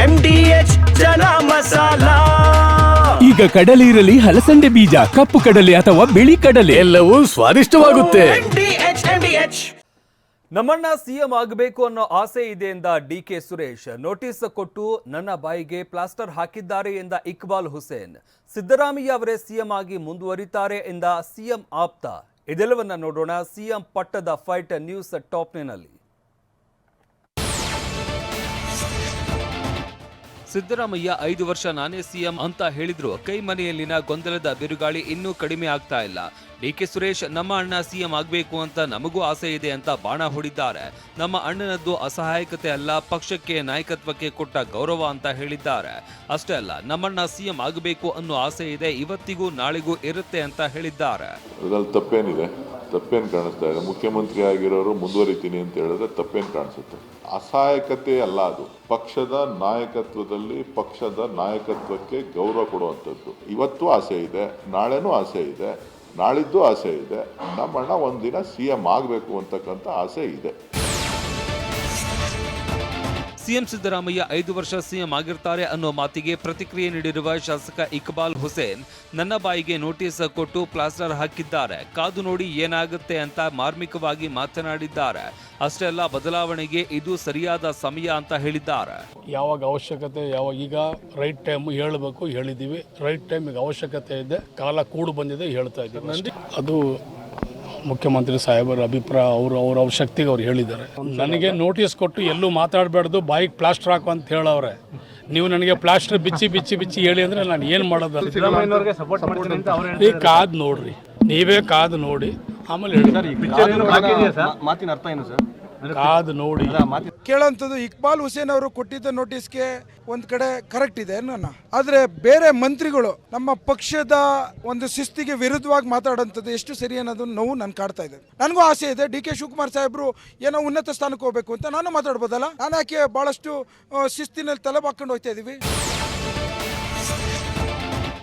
M D H chana masala. ಈಗ ಕಡಲೆ ಇರಲಿ ಹಲಸಂಡೆ ಬೀಜ ಕಪ್ಪು ಕಡಲೆ ಅಥವಾ ಬಿಳಿ ಕಡಲೆ. ಎಲ್ಲವೂ ಸ್ವಾದಿಷ್ಟವಾಗುತ್ತೆ. M D H M D H ನಮ್ಮಣ್ಣ ಸಿಎಂ ಆಗಬೇಕು ಅನ್ನೋ ಆಸೆ ಇದೆ ಎಂದ ಡಿ ಕೆ ಸುರೇಶ್. ನೋಟಿಸ್ ಕೊಟ್ಟು ನನ್ನ ಬಾಯಿಗೆ ಪ್ಲಾಸ್ಟರ್ ಹಾಕಿದ್ದಾರೆ ಎಂದ ಇಕ್ಬಾಲ್ ಹುಸೇನ್. ಸಿದ್ದರಾಮಯ್ಯ ಅವರೇ ಸಿಎಂ ಆಗಿ ಮುಂದುವರಿತಾರೆ ಎಂದ ಸಿಎಂ ಆಪ್ತ. ಇದೆಲ್ಲವನ್ನ ನೋಡೋಣ ಸಿಎಂ ಪಟ್ಟದ ಫೈಟ್ ನ್ಯೂಸ್ ಟಾಪ್ನಲ್ಲಿ ಸಿದ್ದರಾಮಯ್ಯ ಐದು ವರ್ಷ ನಾನೇ ಸಿಎಂ ಅಂತ ಹೇಳಿದ್ರು. ಕೈ ಮನೆಯಲ್ಲಿನ ಗೊಂದಲದ ಬಿರುಗಾಳಿ ಇನ್ನೂ ಕಡಿಮೆ ಆಗ್ತಾ ಇಲ್ಲ. ಡಿಕೆ ಸುರೇಶ್, ನಮ್ಮ ಅಣ್ಣ ಸಿಎಂ ಆಗಬೇಕು ಅಂತ ನಮಗೂ ಆಸೆ ಇದೆ ಅಂತ ಬಾಣ ಹೊಡಿದ್ದಾರೆ. ನಮ್ಮ ಅಣ್ಣನದ್ದು ಅಸಹಾಯಕತೆ ಅಲ್ಲ, ಪಕ್ಷಕ್ಕೆ ನಾಯಕತ್ವಕ್ಕೆ ಕೊಟ್ಟ ಗೌರವ ಅಂತ ಹೇಳಿದ್ದಾರೆ. ಅಷ್ಟೇ ಅಲ್ಲ, ನಮ್ಮಣ್ಣ ಸಿಎಂ ಆಗಬೇಕು ಅನ್ನೋ ಆಸೆ ಇದೆ, ಇವತ್ತಿಗೂ ನಾಳೆಗೂ ಇರುತ್ತೆ ಅಂತ ಹೇಳಿದ್ದಾರೆ. ತಪ್ಪೇನು ಕಾಣಿಸ್ತಾ ಇದೆ. ಮುಖ್ಯಮಂತ್ರಿ ಆಗಿರೋರು ಮುಂದುವರಿತೀನಿ ಅಂತ ಹೇಳಿದ್ರೆ ತಪ್ಪೇನು ಕಾಣಿಸುತ್ತೆ. ಅಸಹಾಯಕತೆ ಅಲ್ಲ ಅದು. ಪಕ್ಷದ ನಾಯಕತ್ವದಲ್ಲಿ ಪಕ್ಷದ ನಾಯಕತ್ವಕ್ಕೆ ಗೌರವ ಕೊಡುವಂಥದ್ದು. ಇವತ್ತು ಆಸೆ ಇದೆ, ನಾಳೆನೂ ಆಸೆ ಇದೆ, ನಾಳಿದ್ದು ಆಸೆ ಇದೆ. ನಮ್ಮಣ್ಣ ಒಂದಿನ ಸಿ ಎಂ ಆಗಬೇಕು ಅಂತಕ್ಕಂಥ ಆಸೆ ಇದೆ. ಸಿಎಂ ಸಿದ್ದರಾಮಯ್ಯ ಐದು ವರ್ಷ ಸಿಎಂ ಆಗಿರ್ತಾರೆ ಅನ್ನೋ ಮಾತಿಗೆ ಪ್ರತಿಕ್ರಿಯೆ ನೀಡಿರುವ ಶಾಸಕ ಇಕ್ಬಾಲ್ ಹುಸೇನ್, ನನ್ನ ಬಾಯಿಗೆ ನೋಟಿಸ್ ಕೊಟ್ಟು ಪ್ಲಾಸ್ಟರ್ ಹಾಕಿದ್ದಾರೆ, ಕಾದು ನೋಡಿ ಏನಾಗುತ್ತೆ ಅಂತ ಮಾರ್ಮಿಕವಾಗಿ ಮಾತನಾಡಿದ್ದಾರೆ. ಅಷ್ಟೇ ಅಲ್ಲ ಬದಲಾವಣೆಗೆ ಇದು ಸರಿಯಾದ ಸಮಯ ಅಂತ ಹೇಳಿದ್ದಾರೆ. ಯಾವಾಗ ಅವಶ್ಯಕತೆ, ಯಾವಾಗ ಈಗ ರೈಟ್ ಟೈಮ್ ಹೇಳಬೇಕು, ಹೇಳಿದ್ದೀವಿ. ರೈಟ್ ಟೈಮಿಗೆ ಅವಶ್ಯಕತೆ ಇದೆ, ಕಾಲ ಕೂಡು ಬಂದಿದೆ, ಹೇಳ್ತಾ ಇದ್ದೀವಿ. ಅದು ಮುಖ್ಯಮಂತ್ರಿ ಸಾಹೇಬರ ಅಭಿಪ್ರಾಯ ಅವರು ಅವ್ರ ಅವ್ರ ಶಕ್ತಿಗೆ ಅವ್ರು ಹೇಳಿದ್ದಾರೆ. ನನಗೆ ನೋಟಿಸ್ ಕೊಟ್ಟು ಎಲ್ಲೂ ಮಾತಾಡಬಾರ್ದು ಬಾಯಿಗೆ ಪ್ಲಾಸ್ಟರ್ ಹಾಕು ಅಂತ ಹೇಳವ್ರೆ. ನೀವು ನನಗೆ ಪ್ಲಾಸ್ಟರ್ ಬಿಚ್ಚಿ ಬಿಚ್ಚಿ ಬಿಚ್ಚಿ ಹೇಳಿ ಅಂದರೆ ನಾನು ಏನು ಮಾಡೋದು? ಈ ಕಾದ್ ನೋಡ್ರಿ. ನೀವೇ ಕಾದ್ ನೋಡಿ. ಆಮೇಲೆ ಹೇಳಿ. ಮಾತಿನ ಅರ್ಥ ಏನು ಸರ್? ಕಾದು ನೋಡಿ. ಕೇಳೋಂಥದ್ದು ಇಕ್ಬಾಲ್ ಹುಸೇನ್ ಅವರು ಕೊಟ್ಟಿದ್ದ ನೋಟಿಸ್ಗೆ ಒಂದು ಕಡೆ ಕರೆಕ್ಟ್ ಇದೆ ನನ್ನ ಆದರೆ ಬೇರೆ ಮಂತ್ರಿಗಳು ನಮ್ಮ ಪಕ್ಷದ ಒಂದು ಶಿಸ್ತಿಗೆ ವಿರುದ್ಧವಾಗಿ ಮಾತಾಡೋಂಥದ್ದು ಎಷ್ಟು ಸರಿ ಅನ್ನೋದು ನೋವು ನನ್ ಕಾಡ್ತಾ ಇದೆ. ನನಗೂ ಆಸೆ ಇದೆ. ಡಿ ಕೆ ಶಿವಕುಮಾರ್ ಸಾಹೇಬ್ರು ಏನೋ ಉನ್ನತ ಸ್ಥಾನಕ್ಕೆ ಹೋಗ್ಬೇಕು ಅಂತ ನಾನು ಮಾತಾಡ್ಬೋದಲ್ಲ? ನಾನು ಯಾಕೆ ಭಾಳಷ್ಟು ಆ, ಶಿಸ್ತಿನಲ್ಲಿ ತಲೆ ಹಾಕೊಂಡು ಹೋಗ್ತಾ ಇದೀವಿ?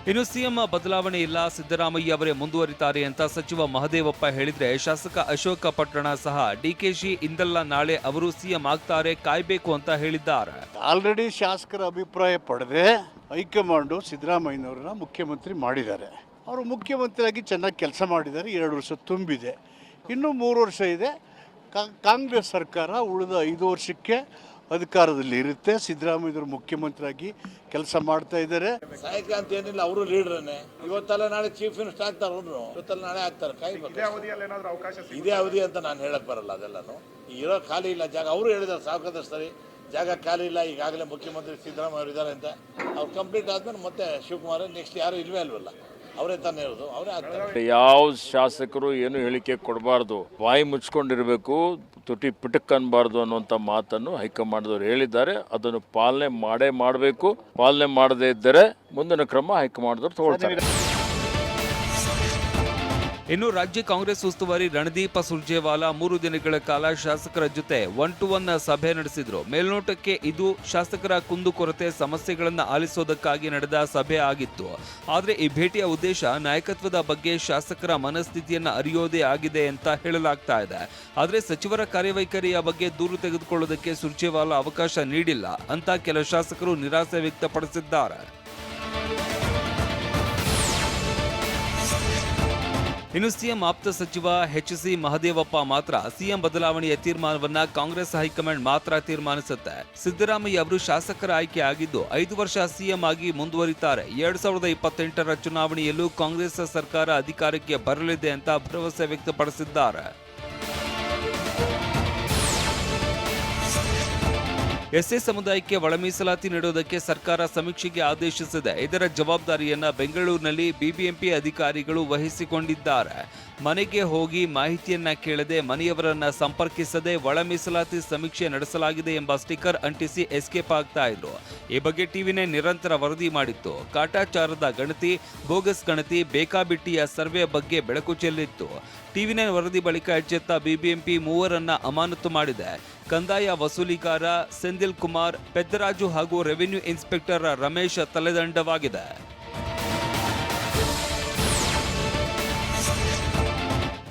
ಇನ್ನು ಸಿಎಂ ಬದಲಾವಣೆ ಇಲ್ಲ, ಸಿದ್ದರಾಮಯ್ಯ ಅವರೇ ಮುಂದುವರಿತಾರೆ ಅಂತ ಸಚಿವ ಮಹದೇವಪ್ಪ ಹೇಳಿದ್ರೆ ಶಾಸಕ ಅಶೋಕ ಪಟ್ಟಣ ಸಹ ಡಿಕೆಶಿ ಇಂದಲ್ಲ ನಾಳೆ ಅವರು ಸಿಎಂ ಆಗ್ತಾರೆ, ಕಾಯ್ಬೇಕು ಅಂತ ಹೇಳಿದ್ದಾರೆ. ಆಲ್ರೆಡಿ ಶಾಸಕರ ಅಭಿಪ್ರಾಯ ಪಡೆದೇ ಹೈಕಮಾಂಡು ಸಿದ್ದರಾಮಯ್ಯನವರನ್ನ ಮುಖ್ಯಮಂತ್ರಿ ಮಾಡಿದ್ದಾರೆ. ಅವರು ಮುಖ್ಯಮಂತ್ರಿಯಾಗಿ ಚೆನ್ನಾಗಿ ಕೆಲಸ ಮಾಡಿದ್ದಾರೆ, ಎರಡು ವರ್ಷ ತುಂಬಿದೆ. ಇನ್ನು ಮೂರು ವರ್ಷ ಇದೆ. ಕಾಂಗ್ರೆಸ್ ಸರ್ಕಾರ ಉಳಿದ ಐದು ವರ್ಷಕ್ಕೆ ಅಧಿಕಾರದಲ್ಲಿ ಇರುತ್ತೆ. ಸಿದ್ದರಾಮಯ್ಯನವರು ಮುಖ್ಯಮಂತ್ರಿಯಾಗಿ ಕೆಲಸ ಮಾಡ್ತಾ ಇದ್ದಾರೆ. ಸಹಾಯಕ ಅಂತ ಏನಿಲ್ಲ ಅವರು ಲೀಡರ್ನೇ ಇವತ್ತಲ್ಲ ನಾಳೆ ಚೀಫ್ ಮಿನಿಸ್ಟರ್ ಆಗ್ತಾರೆ ಅವರು. ಇವತ್ತಲ್ಲ ನಾಳೆ ಆಗ್ತಾರೆ ಕಾಯ್ಬೇಕು ಇದೇ ಅವಧಿ ಅಂತ ನಾನು ಹೇಳಕ್ ಬರಲ್ಲ ಅದೆಲ್ಲನು. ಇರೋ ಖಾಲಿ ಇಲ್ಲ ಜಾಗ. ಅವರು ಹೇಳಿದ್ದಾರೆ ಸಾಕಷ್ಟು ಸರಿ. ಜಾಗ ಖಾಲಿ ಇಲ್ಲ ಈಗಾಗಲೇ ಮುಖ್ಯಮಂತ್ರಿ ಸಿದ್ದರಾಮಯ್ಯ ಅವರು ಇದ್ದಾರೆ ಅಂತ. ಅವ್ರು ಕಂಪ್ಲೀಟ್ ಆದ್ಮೇಲೆ ಮತ್ತೆ ಶಿವಕುಮಾರ್ ನೆಕ್ಸ್ಟ್ ಯಾರು ಇಲ್ವೇ ಅಲ್ವಲ್ಲ ಅವರೇ ತಾನೇ ಇರೋದು, ಅವರೇ ಆಗ್ತಾರೆ. ಯಾವ ಶಾಸಕರು ಏನು ಹೇಳಿಕೆ ಕೊಡಬಾರ್ದು ಬಾಯಿ ಮುಚ್ಕೊಂಡಿರಬೇಕು, ತುಟಿ ಪಿಟಕ್ ಅನ್ಬಾರ್ದು ಅನ್ನುವಂಥ ಮಾತನ್ನು ಹೈಕಮಾಂಡ್ದವ್ರು ಹೇಳಿದ್ದಾರೆ, ಅದನ್ನು ಪಾಲನೆ ಮಾಡೇ ಮಾಡಬೇಕು. ಪಾಲನೆ ಮಾಡದೇ ಇದ್ದರೆ ಮುಂದಿನ ಕ್ರಮ ಹೈಕಮಾಂಡ್ದವ್ರು ತಗೊಳ್ತಾರೆ. ಇನ್ನು ರಾಜ್ಯ ಕಾಂಗ್ರೆಸ್ ಉಸ್ತುವಾರಿ ರಣದೀಪ ಸುರ್ಜೇವಾಲಾ ಮೂರು ದಿನಗಳ ಕಾಲ ಶಾಸಕರ ಜೊತೆ ಒನ್ ಟು ಒನ್ ಸಭೆ ನಡೆಸಿದ್ರು. ಮೇಲ್ನೋಟಕ್ಕೆ ಇದು ಶಾಸಕರ ಕುಂದುಕೊರತೆ ಸಮಸ್ಯೆಗಳನ್ನು ಆಲಿಸೋದಕ್ಕಾಗಿ ನಡೆದ ಸಭೆ ಆಗಿತ್ತು. ಆದರೆ ಈ ಭೇಟಿಯ ಉದ್ದೇಶ ನಾಯಕತ್ವದ ಬಗ್ಗೆ ಶಾಸಕರ ಮನಸ್ಥಿತಿಯನ್ನು ಅರಿಯೋದೇ ಆಗಿದೆ ಅಂತ ಹೇಳಲಾಗ್ತಾ ಇದೆ. ಆದರೆ ಸಚಿವರ ಕಾರ್ಯವೈಖರಿಯ ಬಗ್ಗೆ ದೂರು ತೆಗೆದುಕೊಳ್ಳೋದಕ್ಕೆ ಸುರ್ಜೇವಾಲಾ ಅವಕಾಶ ನೀಡಿಲ್ಲ ಅಂತ ಕೆಲ ಶಾಸಕರು ನಿರಾಸೆ ವ್ಯಕ್ತಪಡಿಸಿದ್ದಾರೆ. ಇನ್ನು ಸಿಎಂ ಆಪ್ತ ಸಚಿವ ಎಚ್ ಸಿ ಮಹದೇವಪ್ಪ ಮಾತ್ರ ಸಿಎಂ ಬದಲಾವಣೆಯ ತೀರ್ಮಾನವನ್ನ ಕಾಂಗ್ರೆಸ್ ಹೈಕಮಾಂಡ್ ಮಾತ್ರ ತೀರ್ಮಾನಿಸುತ್ತೆ. ಸಿದ್ದರಾಮಯ್ಯ ಅವರು ಶಾಸಕರ ಆಯ್ಕೆ ಆಗಿದ್ದು ಐದು ವರ್ಷ ಸಿಎಂ ಆಗಿ ಮುಂದುವರಿತಾರೆ. ಎರಡ್ ಸಾವಿರದ ಇಪ್ಪತ್ತೆಂಟರ ಚುನಾವಣೆಯಲ್ಲೂ ಕಾಂಗ್ರೆಸ್ ಸರ್ಕಾರ ಅಧಿಕಾರಕ್ಕೆ ಬರಲಿದೆ ಅಂತ ಭರವಸೆ ವ್ಯಕ್ತಪಡಿಸಿದ್ದಾರೆ. ಎಸ್ಎ ಸಮುದಾಯಕ್ಕೆ ಒಳ ಮೀಸಲಾತಿ ನೀಡುವುದಕ್ಕೆ ಸರ್ಕಾರ ಸಮೀಕ್ಷೆಗೆ ಆದೇಶಿಸಿದೆ. ಇದರ ಜವಾಬ್ದಾರಿಯನ್ನು ಬೆಂಗಳೂರಿನಲ್ಲಿ ಬಿಬಿಎಂಪಿ ಅಧಿಕಾರಿಗಳು ವಹಿಸಿಕೊಂಡಿದ್ದಾರೆ. ಮನೆಗೆ ಹೋಗಿ ಮಾಹಿತಿಯನ್ನ ಕೇಳದೆ ಮನೆಯವರನ್ನ ಸಂಪರ್ಕಿಸದೆ ಒಳ ಮೀಸಲಾತಿ ಸಮೀಕ್ಷೆ ನಡೆಸಲಾಗಿದೆ ಎಂಬ ಸ್ಟಿಕ್ಕರ್ ಅಂಟಿಸಿ ಎಸ್ಕೇಪ್ ಆಗ್ತಾ ಇದ್ರು. ಈ ಬಗ್ಗೆ ಟಿವಿನೇ ನಿರಂತರ ವರದಿ ಮಾಡಿತ್ತು. ಕಾಟಾಚಾರದ ಗಣತಿ, ಬೋಗಸ್ ಗಣತಿ, ಬೇಕಾಬಿಟ್ಟಿಯ ಸರ್ವೆ ಬಗ್ಗೆ ಬೆಳಕು ಚೆಲ್ಲಿತ್ತು. ಟಿವಿನೇ ವರದಿ ಬಳಿಕ ಎಚ್ಚೆತ್ತ ಬಿಬಿಎಂಪಿ ಮೂವರನ್ನ ಅಮಾನತು ಮಾಡಿದೆ. ಕಂದಾಯ ವಸೂಲಿಗಾರ ಸೆಂದಿಲ್ ಕುಮಾರ್ ಪೆದ್ದರಾಜು ಹಾಗೂ ರೆವಿನ್ಯೂ ಇನ್ಸ್ಪೆಕ್ಟರ್ ರಮೇಶ್ ತಲೆದಂಡವಾಗಿದೆ.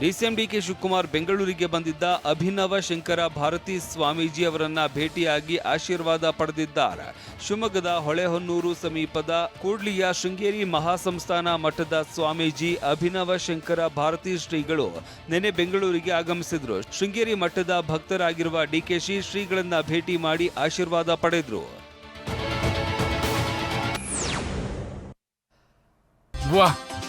ಡಿಸಿಎಂ ಡಿಕೆ ಶಿವಕುಮಾರ್ ಬೆಂಗಳೂರಿಗೆ ಬಂದಿದ್ದ ಅಭಿನವ ಶಂಕರ ಭಾರತಿ ಸ್ವಾಮೀಜಿ ಅವರನ್ನ ಭೇಟಿಯಾಗಿ ಆಶೀರ್ವಾದ ಪಡೆದಿದ್ದಾರೆ. ಶಿವಮೊಗ್ಗದ ಹೊಳೆಹೊನ್ನೂರು ಸಮೀಪದ ಕೂಡ್ಲಿಯ ಶೃಂಗೇರಿ ಮಹಾಸಂಸ್ಥಾನ ಮಠದ ಸ್ವಾಮೀಜಿ ಅಭಿನವ ಶಂಕರ ಭಾರತಿ ಶ್ರೀಗಳು ನಿನ್ನೆ ಬೆಂಗಳೂರಿಗೆ ಆಗಮಿಸಿದ್ರು. ಶೃಂಗೇರಿ ಮಠದ ಭಕ್ತರಾಗಿರುವ ಡಿಕೆಶಿ ಶ್ರೀಗಳನ್ನ ಭೇಟಿ ಮಾಡಿ ಆಶೀರ್ವಾದ ಪಡೆದ್ರು. ವಾಹ್!